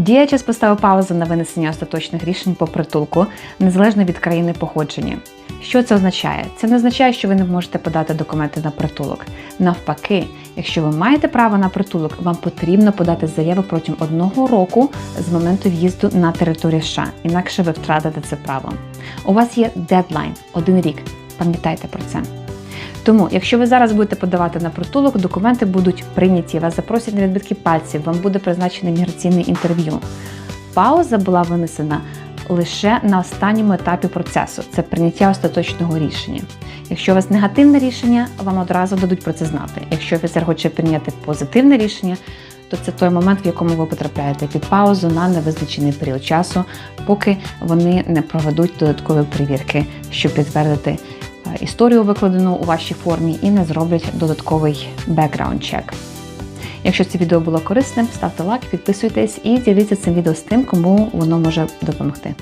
Діячес поставив паузу на винесення остаточних рішень по притулку, незалежно від країни походження. Що це означає? Це не означає, що ви не можете подати документи на притулок. Навпаки, якщо ви маєте право на притулок, вам потрібно подати заяву протягом одного року з моменту в'їзду на територію США, інакше ви втратите це право. У вас є дедлайн один рік. Пам'ятайте про це. Тому, якщо ви зараз будете подавати на притулок, документи будуть прийняті, вас запросять на відбитки пальців, вам буде призначене міграційне інтерв'ю. Пауза була винесена лише на останньому етапі процесу це прийняття остаточного рішення. Якщо у вас негативне рішення, вам одразу дадуть про це знати. Якщо офіцер хоче прийняти позитивне рішення, то це той момент, в якому ви потрапляєте під паузу на невизначений період часу, поки вони не проведуть додаткові перевірки, щоб підтвердити історію, викладену у вашій формі, і не зроблять додатковий бекграунд чек. Якщо це відео було корисним, ставте лайк, підписуйтесь і діліться цим відео з тим, кому воно може допомогти.